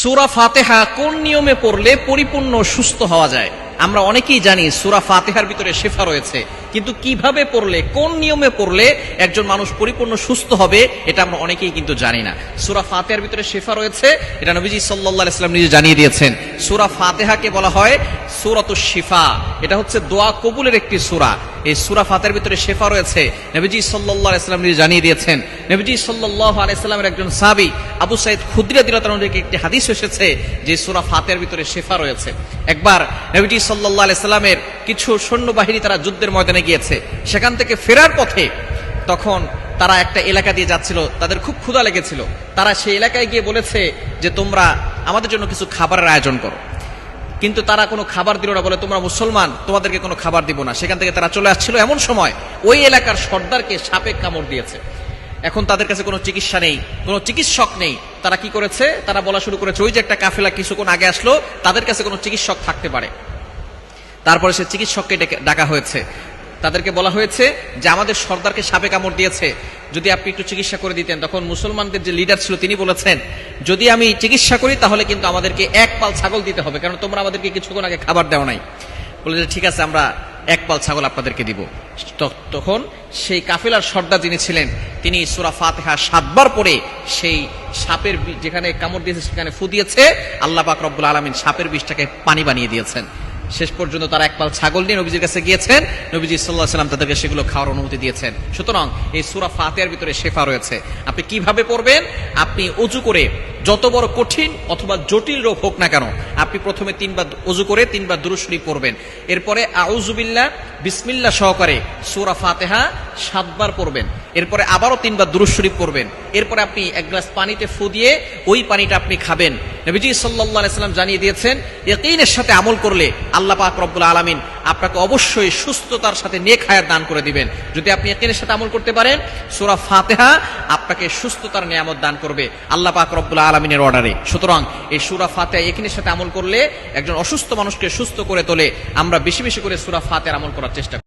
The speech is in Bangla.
সুরা ফাতেহা কোন নিয়মে পড়লে পরিপূর্ণ সুস্থ হওয়া যায়? আমরা অনেকেই জানি সুরা ফাতেহার ভিতরে শেফা রয়েছে, কিন্তু কীভাবে পড়লে, কোন নিয়মে পড়লে একজন মানুষ পরিপূর্ণ সুস্থ হবে, এটা আমরা অনেকেই কিন্তু জানি না। সুরা ফাতেহার ভিতরে শেফা রয়েছে, এটা নবীজি সাল্লাহ ইসলাম নিজে জানিয়ে দিয়েছেন। সুরা ফাতেহাকে বলা হয় সুরাত শিফা। এটা হচ্ছে দোয়া কবুলের একটি সুরা। এই সুরা ফাতের ভিতরে শেফা রয়েছে। নবীজি সাল্লাহ ইসলাম নিজে জানিয়ে দিয়েছেন, নবীজি সাল্লাহ আলাইস্লামের একজন সাবি আবু সাইদ খুদ্রিয়া দিলাতার একটি হাদিস এসেছে যে সুরা ফাতের ভিতরে শেফা রয়েছে। একবার নবীজি সাল্লাহ আলাইস্লামের কিছু সৈন্যবাহিনী তারা যুদ্ধের ময়দানে গিয়েছে। সেখান থেকে ফেরার পথে তখন তারা একটা এলাকা দিয়ে যাচ্ছিল। তাদের খুব ক্ষুধা লেগেছিল। তারা সেই এলাকায় গিয়ে বলেছে যে, তোমরা আমাদের জন্য কিছু খাবারের আয়োজন করো। কিন্তু তারা কোনো খাবার দিল না বলে, তোমরা মুসলমান, তোমাদেরকে কোনো খাবার দিব না। সেখান থেকে তারা চলে আসছিল এমন সময়, ওই এলাকার সর্দারকে সাপে কামড় দিয়েছে। এখন তাদের কাছে কোনো চিকিৎসা নেই, কোনো চিকিৎসক নেই। তারা কি করেছে? তারা বলা শুরু করেছে, ওই যে একটা কাফেলা কিছুক্ষণ আগে আসলো, তাদের কাছে কোনো চিকিৎসক থাকতে পারে। তারপরে সে চিকিৎসককে ডাকা হয়েছে। তাদেরকে বলা হয়েছে যে আমাদের সর্দারকে সাপে কামড় দিয়েছে। যদি আপনি একটু চিকিৎসা করে দিতেন, তখন মুসলমানদের যে লিডার ছিল তিনি বলেছেন, যদি আমি চিকিৎসা করি, তাহলে কিন্তু আমাদেরকে এক পাল ছাগল দিতে হবে কারণ তোমরা আমাদেরকে কিছুক্ষণ আগে খাবার দেওয়া নাই। বলে যে, ঠিক আছে, আমরা এক পাল ছাগল আপনাদেরকে দিব। তখন সেই কাফেলার সর্দার যিনি ছিলেন, তিনি সুরা ফাতেহা সাতবার পরে সেই সাপের যেখানে কামড় দিয়েছে, সেখানে ফু দিয়েছে। আল্লাহ পাক রব্বুল আলমিন সাপের বিষটাকে পানি বানিয়ে দিয়েছেন। শেষ পর্যন্ত তারা একপাল ছাগল নিয়ে নবীজির কাছে গিয়েছেন। নবীজি সাল্লাহ সাল্লাম তাদেরকে সেগুলো খাওয়ার অনুমতি দিয়েছেন। সুতরাং এই সুরা ফাতেহার ভিতরে শেফা রয়েছে। আপনি কীভাবে পড়বেন? আপনি অজু করে যত বড় কঠিন অথবা জটিল রোগ হোক না কেন, আপনি প্রথমে তিনবার অজু করে তিনবার দুরুশরী পড়বেন। এরপরে আউজুবিল্লাহ বিসমিল্লাহ সহকারে সুরা ফাতেহা সাতবার পড়বেন। এরপরে আবারও তিনবার দুরুশরী পড়বেন। এরপরে আপনি এক গ্লাস পানিতে ফু দিয়ে ওই পানিটা আপনি খাবেন। নবীজি সাল্লাহ সাল্লাম জানিয়ে দিয়েছেন, ইয়কিনের সাথে আমল করলে আল্লাহ পাক রব্বুল আলমিন আপনাকে অবশ্যই সুস্থতার সাথে নেক হায়াত দান করে দিবেন। যদি আপনি ইয়কিনের সাথে আমল করতে পারেন, সুরা ফাতেহা আপনাকে সুস্থতার নিয়ামত দান করবে আল্লাহ পাক রব্বুল আলমিনের অর্ডারে। সুতরাং এই সুরা ফাতেহা ইয়কিনের সাথে আমল করলে একজন অসুস্থ মানুষকে সুস্থ করে তোলে। আমরা বেশি বেশি করে সুরা ফাতেহার আমল করার চেষ্টা।